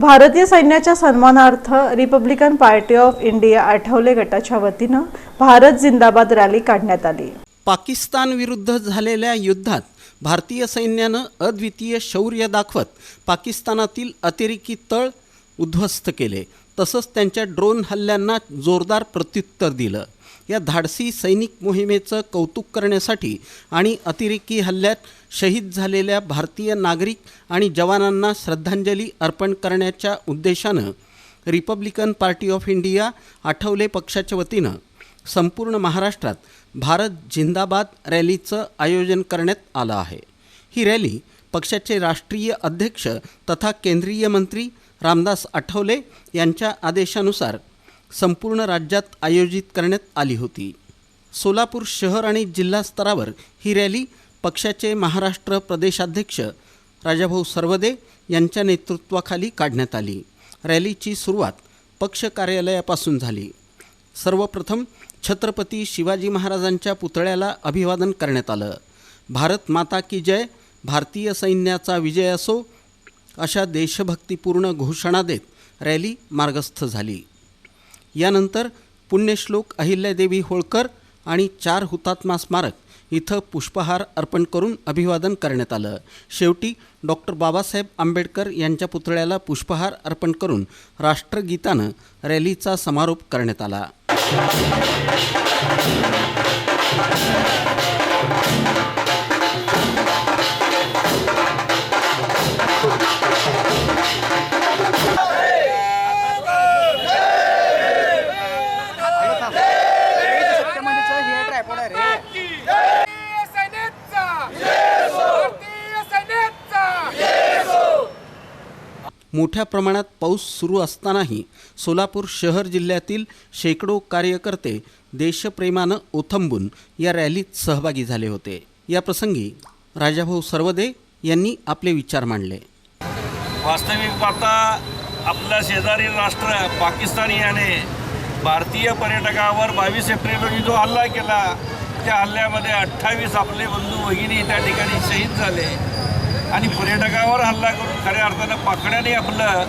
भारतीय सैन्याच्या सन्मानार्थ Republican Party of India Athawale गटाच्या वतीनं भारत जिंदाबाद रॅली काढण्यात आली. पाकिस्तान विरुद्ध झालेल्या युद्धात भारतीय सैन्यानं अद्वितीय शौर्य दाखवत पाकिस्तानातील अतिरेकी तळ उद्ध्वस्त केले. तसंच त्यांच्या ड्रोन हल्ल्यांना जोरदार प्रत्युत्तर दिलं. या धाडसी सैनिक मोहिमेचं कौतुक करण्यासाठी आणि अतिरेकी हल्ल्यात शहीद झालेल्या भारतीय नागरिक आणि जवानांना श्रद्धांजली अर्पण करण्याच्या उद्देशानं Republican Party of India Athawale पक्षाच्या वतीनं संपूर्ण महाराष्ट्रात भारत जिंदाबाद रॅलीचं आयोजन करण्यात आलं आहे. ही रॅली पक्षाचे राष्ट्रीय अध्यक्ष तथा केंद्रीय मंत्री रामदास आठवले यांच्या आदेशानुसार संपूर्ण राज्यात आयोजित करण्यात आली होती. सोलापूर शहर आणि जिल्हा स्तरावर ही रॅली पक्षाचे महाराष्ट्र प्रदेशाध्यक्ष राजाभाऊ सर्वदे यांच्या नेतृत्वाखाली काढण्यात आली. रॅलीची सुरुवात पक्ष कार्यालयापासून झाली. सर्वप्रथम छत्रपती शिवाजी महाराजांच्या पुतळ्याला अभिवादन करण्यात आलं. भारत माता की जय भारतीय सैन्याचा विजय असो अशा देशभक्तीपूर्ण घोषणा देत रॅली मार्गस्थ झाली. यानंतर पुण्यश्लोक अहिल्यादेवी होळकर आणि चार हुतात्मा स्मारक इथं पुष्पहार अर्पण करून अभिवादन करण्यात आलं. शेवटी डॉक्टर बाबासाहेब आंबेडकर यांच्या पुतळ्याला पुष्पहार अर्पण करून राष्ट्रगीतानं रॅलीचा समारोप करण्यात आला. मोठ्या प्रमाणात पाऊस सुरू असतानाही सोलापूर शहर जिल्ह्यातील शेकडो कार्यकर्ते देशप्रेमानं ओथंबून या रॅलीत सहभागी झाले होते. या प्रसंगी राजाभाऊ सर्वदे यांनी आपले विचार मांडले. वास्तविक पाहता आपल्या शेजारी राष्ट्र पाकिस्तान याने भारतीय पर्यटकावर बावीस एप्रिल रोजी जो हल्ला केला त्या हल्ल्यामध्ये अठ्ठावीस आपले बंधू भगिनी त्या ठिकाणी शहीद झाले. आणि पर्यटकावर हल्ला करून खऱ्या अर्थानं पाकड्याने आपलं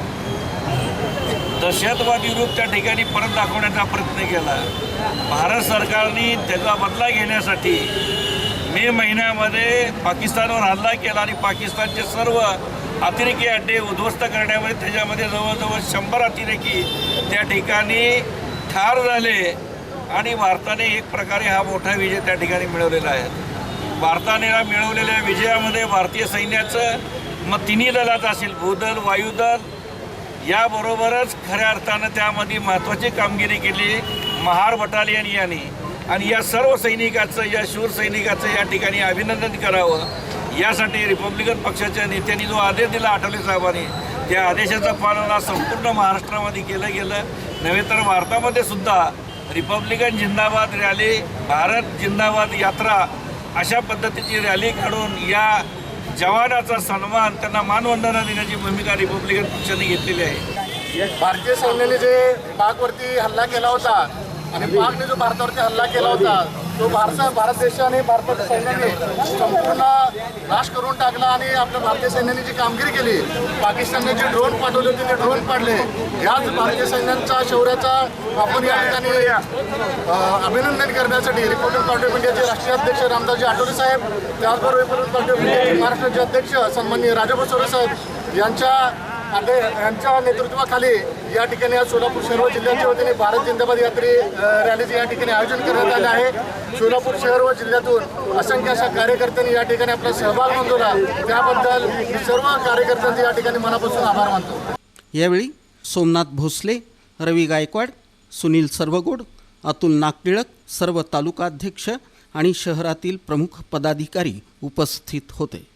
दहशतवादी रूप त्या ठिकाणी परत दाखवण्याचा प्रयत्न केला. भारत सरकारने त्याचा बदला घेण्यासाठी मे महिन्यामध्ये पाकिस्तानवर हल्ला केला आणि पाकिस्तानचे सर्व अतिरेकी अड्डे उद्ध्वस्त करण्यामध्ये त्याच्यामध्ये जवळजवळ शंभर अतिरेकी त्या ठिकाणी ठार झाले आणि भारताने एक प्रकारे हा मोठा विजय त्या ठिकाणी मिळवलेला आहे. भारताने मिळवलेल्या विजयामध्ये भारतीय सैन्याचं मग तिन्ही दलात असेल भूदल वायुदल याबरोबरच खऱ्या अर्थानं त्यामध्ये महत्त्वाची कामगिरी केली महार बटालियन यांनी. आणि या सर्व सैनिकाचं या शूर सैनिकाचं या ठिकाणी अभिनंदन करावं. यासाठी रिपब्लिकन पक्षाच्या नेत्यांनी जो आदेश दिला आठवले साहेबांनी त्या आदेशाचं पालन संपूर्ण महाराष्ट्रामध्ये केलं गेलं. नव्हे तर भारतामध्ये सुद्धा रिपब्लिकन जिंदाबाद रॅली भारत जिंदाबाद यात्रा अशा पद्धतीची रॅली काढून या जवानाचा सन्मान त्यांना मानवंदना देण्याची भूमिका रिपब्लिकन पक्षाने घेतलेली आहे. भारतीय सैन्याने जे पाकवरती हल्ला केला होता आणि पाकने जो भारतावरती हल्ला केला होता तो भारत भारत देशाने भारताच्या सैन्याने संपूर्ण नाश करून टाकला आणि आपल्या भारतीय सैन्याने जी कामगिरी केली पाकिस्तानने जे ड्रोन पाठवले होते ते ड्रोन पाडले याच भारतीय सैन्यांचा शौर्याचा आपण या ठिकाणी अभिनंदन करण्यासाठी रिपब्लिक पार्टी ऑफ इंडियाचे राष्ट्रीय अध्यक्ष रामदासजी आठवले साहेब त्याचबरोबर रिपब्लिक पार्टी ऑफ इंडियाचे महाराष्ट्राचे अध्यक्ष सन्माननीय राजाभाऊ सोरे साहेब यांच्या यांच्या नेतृत्वाखाली या ठिकाणी आज सोलापूर शहर व जिल्ह्याच्या वतीने भारत जिंदाबाद यात्रे रॅलीचे या ठिकाणी आयोजन करण्यात आले आहे. सोलापूर शहर व जिल्ह्यातून असंख्य अशा कार्यकर्त्यांनी या ठिकाणी आपला सहभाग नोंदवला. त्याबद्दल मी सर्व कार्यकर्त्यांचे या ठिकाणी मनापासून आभार मानतो. यावेळी सोमनाथ भोसले रवी गायकवाड सुनील सर्वगोड अतुल नागटिळक सर्व तालुकाध्यक्ष आणि शहरातील प्रमुख पदाधिकारी उपस्थित होते.